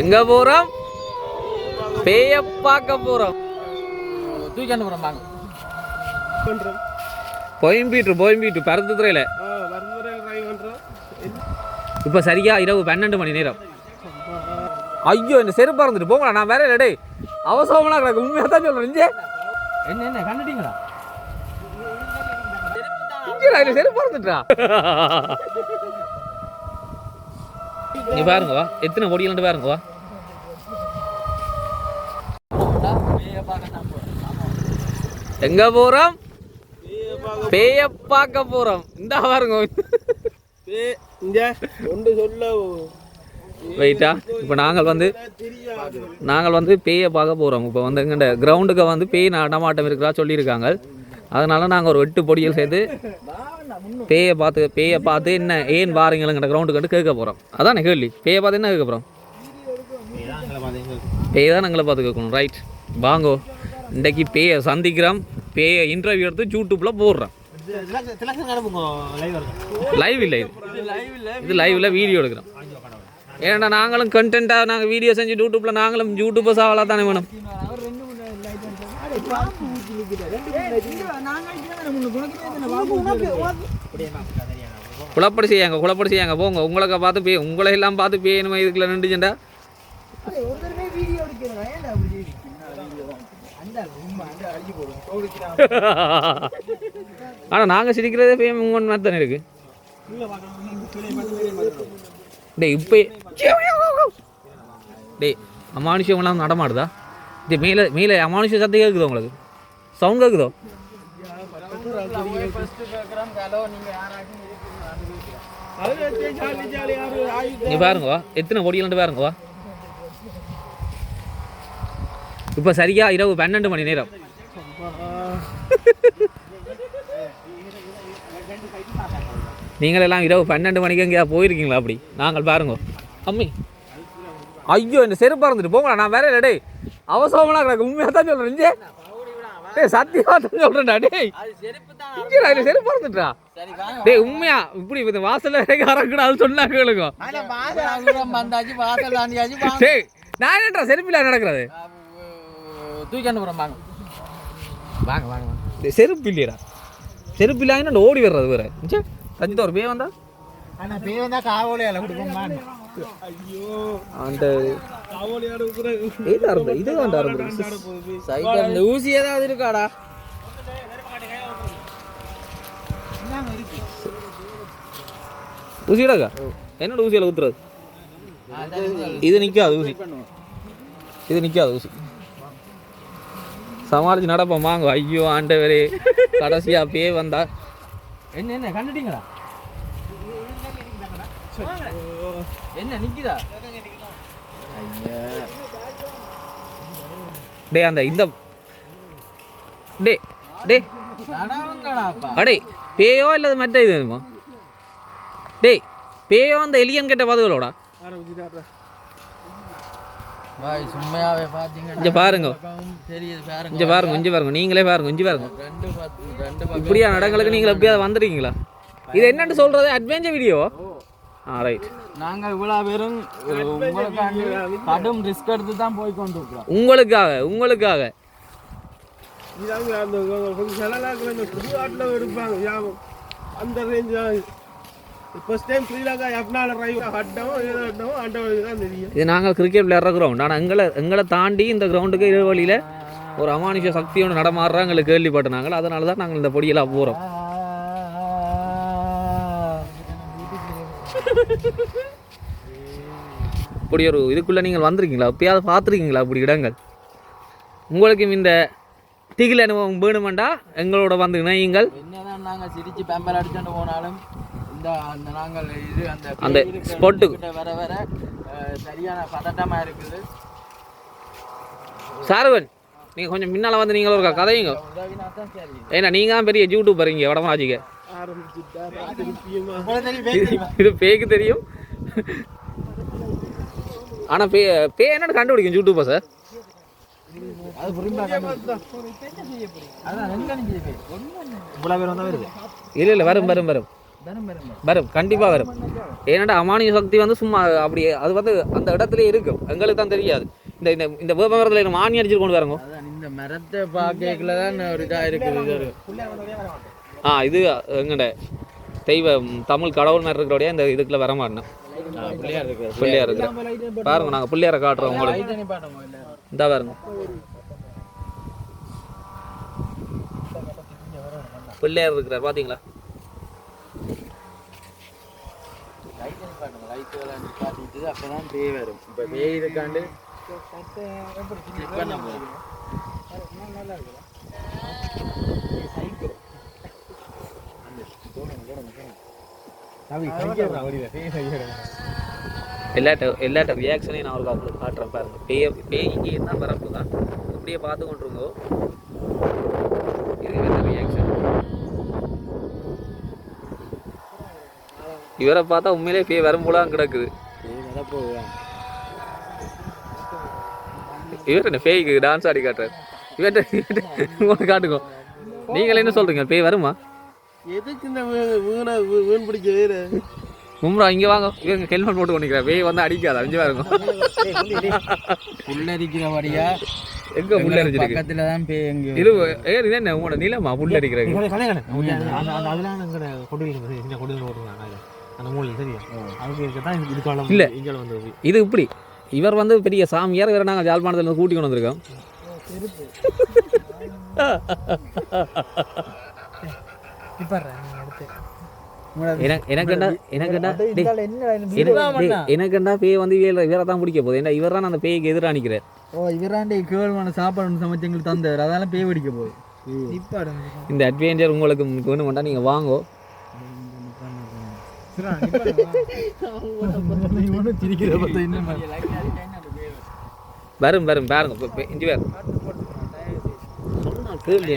எங்க போறோம்? பேய பார்க்க போறோம். தூக்கிட்டு போகிறோம் வாங்க. கோயம்பீட்டு கோயம்பீட்டு பருத்து துறையில ஆ வரமுறையில் ட்ரைவ் பண்றோம். இப்போ சரியா இரவு பன்னெண்டு மணி நேரம். ஐயோ இந்த செருப்பா இருந்துட்டு போங்களா? நான் வேற இல்லடே அவசரமெல்லாம் கிடக்கு. உண்மையா தான் சொல்றேன் இங்கே என்ன என்ன கண்டுட்டீங்களா இங்கே அதில் செருப்பா இருந்துட்டா நீ பாருங்க வா. எத்தனை பொடியிலண்டு பாருங்க வா. எங்க போறோம்? பேய பார்க்க போறோம். இந்த பாருங்க. வெயிட்டா இப்போ நாங்கள் வந்து நாங்கள் வந்து பேயை பார்க்க போகிறோம் இப்போ வந்து எங்கள்ட கிரவுண்டுக்கு வந்து பேய் நடமாட்டம் இருக்கிறா சொல்லியிருக்காங்க. அதனால் நாங்கள் ஒரு எட்டு பொடிகள் சேர்த்து பேயை பார்த்து பேயை பார்த்து என்ன ஏன் வாரீங்களங்கிற கிரவுண்டு கண்டு கேட்க போகிறோம் அதான் கேள்வி. பேயை பார்த்து என்ன கேட்க போகிறோம் பேய் தான் எங்களை பார்த்து கேட்கணும் ரைட் வாங்கோ. இன்றைக்கு பேயை சந்திக்கிறோம். பேயை இன்டர்வியூ எடுத்து யூடியூப்பில் போடுறோம். லைவ் இல்லை இது. இது லைவில் வீடியோ எடுக்கிறோம். ஏன்னா நாங்களும் கண்டென்ட்டாக நாங்கள் வீடியோ செஞ்சு யூடியூப்பில் நாங்களும் யூடியூப்பை ஆகலாம் தானே வேணும். குழப்படி செய்யாங்க குழப்படி செய்யாங்க. போங்க உங்களுக்கு பார்த்து பே உங்களை எல்லாம் பார்த்து பேயணுமா இதுக்குள்ள நின்றுச்சுண்டா. ஆனால் நாங்கள் சிரிக்கிறதே பேம் உங்க மாதிரி இருக்கு. டேய் இப்போ டேய் அமானுஷம் நடமாடுதா? இது மேலே மேலே அமானுஷ சத்தம் கேட்குதோ உங்களுக்கு? சவுண்ட் கேக்குதோ? நீ பாருங்க. வா எத்தனை பொடியிலண்டு பாருங்க. வா இப்போ சரியா இரவு பன்னெண்டு மணி நேரம். நீங்கள் எல்லாம் இரவு பன்னெண்டு மணிக்கு எங்கேயா போயிருக்கீங்களா அப்படி? நாங்கள் பாருங்க. அம்மி. ஐயோ இந்த செருப்பா இருந்துட்டு போங்களா நான் வேற இல்லடே அவசரமாக அவசரமெல்லாம் கிடக்கு. உண்மையாக தான் சொல்கிறேன் டேய் சத்தியமாக தான் சொல்கிறேன்டா டேய். இங்கே அதில் செருப்பா இருந்துட்டா டேய் உண்மையா இப்படி இந்த வாசல்ல வரைக்கும் அரக்கூடாது சொன்னா கேளுங்க. வந்தாச்சு வாசல் தாண்டியாச்சு டேய் நான் என்னடா செருப்பில் நடக்கிறது? தூக்கிட்டு போகிறோம் வாங்க. வாங்க வாங்க செருப்பு இல்லையடா. செருப்பு இல்லாமல் ஓடி வர்றது வேற. தஞ்சிட்டு ஒரு பேய் வந்தா? ஆனால் பேர் வந்தால் காவலையால் கொடுப்போம் அந்த ஊசி ஏதாவது இருக்காடா? ஊசிடாக்கா என்னோட ஊசியில் ஊத்துறது இது நிற்காது ஊசி. இது நிற்காது ஊசி. சமாளிச்சு நடப்போம் வாங்க. ஐயோ ஆண்டவரே. கடைசியா பேய் வந்தா. என்ன என்ன கண்டுட்டீங்களா என்ன நிக்குதா? டே அந்த இந்த டே டே அடே பேயோ இல்லது மற்ற இது வேணுமா? டேய் பேயோ அந்த எலியன் கிட்ட பாதுகளோடா ஆரம்பிச்சுட்டாரா பாய் சும்மையாவே பாத்தீங்கன்னா இங்க பாருங்க. தெரியுது பாருங்க. இங்க பாருங்க இங்க பாருங்க நீங்களே பாருங்க இங்க பாருங்க. ரெண்டு இப்படியா நடங்களுக்கு நீங்கள் எப்படியாவது வந்துருக்கீங்களா? இது என்னன்னு சொல்றது? அட்வென்ச்சர் வீடியோ ரைட் நாங்க இவ்வளவு பேரும் உங்களுக்காண்டி கடும் ரிஸ்க் எடுத்து தான் போய் கொண்டு உங்களுக்காக உங்களுக்காக. அந்த ரேஞ்ச் ஃபர்ஸ்ட் டைம் ஸ்ரீலங்கா எப்னால ரைவ் அட்டவும் ஏதோ ஆண்டவனுக்கு தான் தெரியும். இது நாங்கள் கிரிக்கெட் விளையாடுற கிரவுண்ட் ஆனால் எங்களை எங்களை தாண்டி இந்த கிரவுண்டுக்கு இரு வழியில் ஒரு அமானுஷ சக்தியோட நடமாடுறா எங்களுக்கு கேள்விப்பட்ட நாங்கள் அதனால தான் நாங்கள் இந்த பொடியெல்லாம் போகிறோம் இப்படி ஒரு இதுக்குள்ளே நீங்கள் வந்திருக்கீங்களா? எப்பயாவது பார்த்துருக்கீங்களா அப்படி இடங்கள்? உங்களுக்கும் இந்த திகில் அனுபவம் வேணுமெண்டா? எங்களோட வந்து இணையுங்கள். என்னதான் நாங்க சிரிச்சு பேம்பர் அடிச்சுட்டு போனாலும் இந்த அந்த நாங்கள் இது அந்த அந்த ஸ்பாட்டுக்கு. வர வர சரியான பதட்டமா இருக்குது. சாருவன் நீங்கள் கொஞ்சம் முன்னால் வந்து நீங்கள் ஒரு கதையுங்க. ஏன்னா நீங்கள் பெரிய யூடியூப் வரீங்க வடமராஜிக்கு இது பேக்கு தெரியும். ஆனா பே பே என்னன்னு கண்டுபிடிக்கும் யூடியூப்பா சார் இல்லை இல்ல இல்ல வரும் வரும் வரும். வரும் வரும். கண்டிப்பாக வரும். ஏன்னாடா அமானிய சக்தி வந்து சும்மா அப்படி அது வந்து அந்த இடத்துல இருக்கும். எங்களுக்கு தான் தெரியாது. இந்த இந்த இந்த வேப்பமரத்தில் என்ன மானி அடிச்சுட்டு கொண்டு வரங்க இந்த மரத்தை பார்க்கல தான் ஒரு இதா இருக்குது ஆ இது எங்கட தெய்வ தமிழ் கடவுள் மாதிரி இருக்கிறோடைய இந்த இதுக்குள்ள வர மாட்டேன் பிள்ளையார் இருக்கிற பாருங்க நாங்கள் பிள்ளையாரை காட்டுறோம் உங்களுக்கு. லைட் நிப்பாட்டமா இல்லை இந்த பாருங்க. பிள்ளையார் இருக்கிறார் நிப்பாட்டிட்டு அப்பதான் பேய் வரும் இப்போ பேய் இருக்காண்டு செக் பண்ண போதும் எல்லாட்ட எல்லாட்ட ரியாக்ஷனையும் நான் அவருக்கு அவங்களுக்கு காட்டுறேன் பாருங்க பேய் பேய் இங்கே இருந்தால் வரப்பு தான் அப்படியே பார்த்து கொண்டிருங்கோ இது என்ன ரியாக்ஷன் இவரை பார்த்தா உண்மையிலே பேய் வரும் போலாம் கிடக்குது இவர் என்ன பேய்க்கு டான்ஸ் ஆடி காட்டுறாரு இவர்கிட்ட காட்டுங்க நீங்கள் என்ன சொல்றீங்க பேய் வருமா எதுக்கு இந்த வீணா வீண் பிடிக்க வேறு மும்ரா இங்கே வாங்க. இவங்க ஹெல்மெட் போட்டு கொண்டிருக்கிறேன் பேய் வந்து அடிக்காது. அஞ்சு பாருங்க புல்லரிக்கிறபடியா எங்க புள்ள அடிச்சிருக்கு? பக்கத்துல தான் பேய் எங்க இது ஏ இது என்ன? உங்களோட நீளமா புல் இல்ல. இது இப்படி. இவர் வந்து பெரிய சாமியார் வேற நாங்கள் ஜாழ்ப்பாணத்துல இருந்து கூட்டி கொண்டு வந்திருக்கோம். எனக்கு எனக்கு என்ன எனக்கு என்ன டேய், எனக்கு- டேய், எனக்கு என்ன பேய் வந்து இவர தான் பிடிக்க போகுது. ஏன்னா இவர் தான் அந்த பேய்க்கு எதிராக நிற்கிறார் ஓ இவராண்டே கேவலமான சாப்பாடு சமைச்சு எங்களுக்கு தந்தார். அதனால பேய் பிடிக்க போகுது. இந்த அட்வென்ச்சர் உங்களுக்கு வேணும் வேண்டாம் நீங்கள் வாங்கோ. வரும் வரும் பாருங்க. இப்ப- இப்ப இஞ்சி வேறு சொன்னா கேள்வி